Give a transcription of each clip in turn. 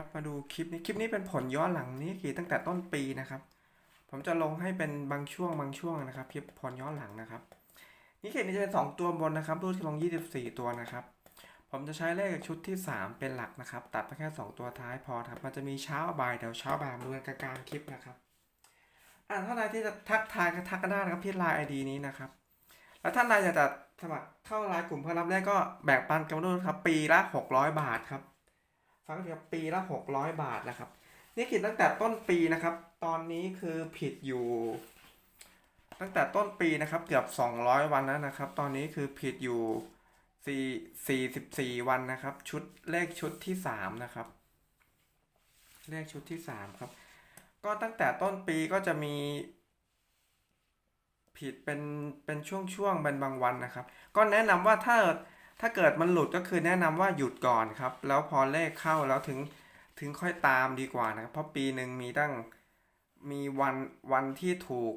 ครับ มาดูคลิปนี้ คลิปนี้เป็นผลย้อนหลังนี้คือตั้งแต่ต้นปีนะครับ ผมจะลงให้เป็นบางช่วงบางช่วงนะครับ คลิปผลย้อนหลังนะครับ นี่เขตนี้จะเป็น 2 ตัวบนนะครับรูดที่ลง 24 ตัวนะครับ ผมจะใช้เลขชุดที่ 3 เป็นหลักนะครับ ตัดไปแค่ 2 ตัวท้ายพอครับ มันจะมีเช้าบ่ายเดี๋ยวเช้าบ่ายมาดูกันกลางคลิปนะครับ อ่าท่านใดที่จะทักทายก็ทักกันได้นะครับที่ไลน์ไอดีนี้นะครับแล้วท่านใดอยากจะสมัครเข้าไลน์กลุ่มเพื่อรับแรกก็แบ่งปันกันด้วยครับ ปีละ 600 บาทครับ ฟังเดียวปีละ 600 บาทนะครับ นี่คิดตั้งแต่ต้นปีนะครับ ตอนนี้คือผิดอยู่ ตั้งแต่ต้นปีนะครับเกือบ 200 วันแล้วนะครับ ตอนนี้คือผิดอยู่4 44 วันนะครับ ชุดเลขชุดที่ 3 นะครับ เลขชุดที่ 3 ครับ ก็ตั้งแต่ต้นปีก็จะมีผิดเป็นเป็นช่วงๆเป็นบางวันนะครับ ก็แนะนำว่าถ้า ถ้าเกิดมันหลุดก็คือแนะนำว่าหยุดก่อนครับ แล้วพอเลขเข้าแล้วถึงถึงค่อยตามดีกว่านะครับเพราะปีหนึ่งมีตั้งมีวันวันที่ถูก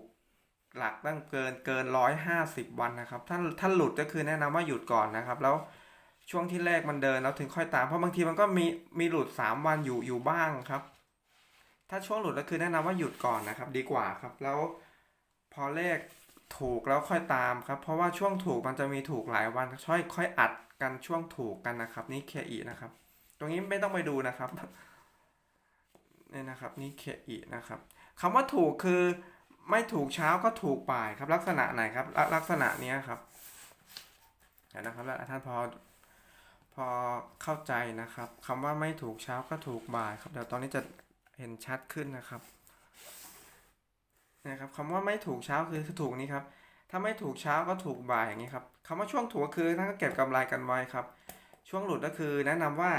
หลักตั้งเกินเกินร้อยห้าสิบวันนะครับถ้าถ้าหลุดก็คือแนะนำว่าหยุดก่อนนะครับ แล้วช่วงที่เลขมันเดินแล้วถึงค่อยตามเพราะบางทีมันก็มีมีหลุดสามวันอยู่อยู่บ้างครับ ถ้าช่วงหลุดก็คือแนะนำว่าหยุดก่อนนะครับ ดีกว่าครับ แล้วพอเลข ถูกแล้วค่อยตามครับ เพราะว่าช่วงถูกมันจะมีถูกหลายวันค่อยค่อยอัดกันช่วงถูกกันนะครับ นี่เคอีนะครับ ตรงนี้ไม่ต้องไปดูนะครับนี่นะครับนี่เคอีนะครับคำว่าถูกคือไม่ถูกเช้าก็ถูกบ่ายครับ ลักษณะไหนครับลลักษณะเนี้ยครับเดี๋ยวนะครับแล้วท่านพอพอเข้าใจนะครับคำว่าไม่ถูกเช้าก็ถูกบ่ายครับเดี๋ยวตอนนี้จะเห็นชัดขึ้นนะครับ นะครับคำว่าไม่ถูกเช้าคือถูกนี้ครับ ถ้าไม่ถูกเช้าก็ถูกบ่ายอย่างนี้ครับคำว่าช่วงถูกคือท่านก็เก็บกำไรกันไว้ครับ ช่วงหลุดก็คือแนะนำว่า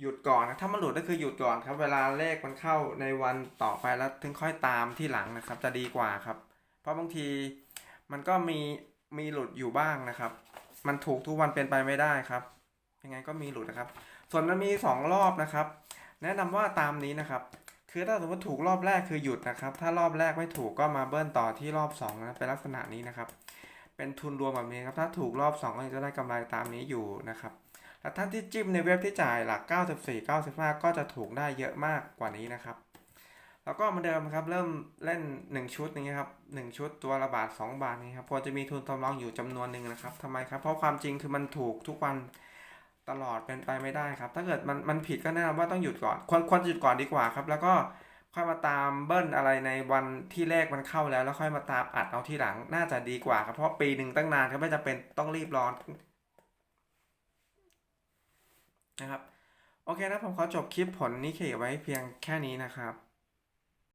หยุดก่อนนะถ้ามันหลุดก็คือหยุดก่อนครับ เวลาเลขมันเข้าในวันต่อไปแล้วถึงค่อยตามที่หลังนะครับ จะดีกว่าครับ เพราะบางทีมันก็มีมีหลุดอยู่บ้างนะครับ มันถูกทุกวันเป็นไปไม่ได้ครับ ยังไงก็มีหลุดนะครับ ส่วนมันมีสองรอบนะครับ แนะนำว่าตามนี้นะครับ คือถ้าสมมติถูกรอบแรกคือหยุดนะครับ ถ้ารอบแรกไม่ถูกก็มาเบิ้ลต่อที่รอบ2นะเป็นลักษณะนี้นะครับ เป็นทุนรวมแบบนี้ครับ ถ้าถูกรอบ 2 ก็จะได้กำไรตามนี้อยู่นะครับ แล้วท่านที่จิ้มในเว็บที่จ่ายหลัก 94 95 ก็จะถูกได้เยอะมากกว่านี้นะครับ แล้วก็เหมาเดิมครับ เริ่มเล่น 1 ชุดนี้ครับ 1 ชุดตัวละบาท 2 บาทนี้ครับ พอจะมีทุนสำรองอยู่จำนวนหนึ่งนะครับทำไมครับ เพราะความจริงคือมันถูกทุกวัน ตลอดเป็นไปไม่ได้ครับ ถ้าเกิดมันมันผิดก็แนะนำว่าต้องหยุดก่อน ควรควรหยุดก่อนดีกว่าครับ แล้วก็ค่อยมาตามเบิ้ลอะไรในวันที่เลขมันเข้าแล้ว แล้วค่อยมาตามอัดเอาที่หลังน่าจะดีกว่าครับเพราะปีหนึ่งตั้งนานครับไม่จำเป็นต้องรีบร้อนนะครับ โอเคนะผมขอจบคลิปผลนิเคไว้เพียงแค่นี้นะครับ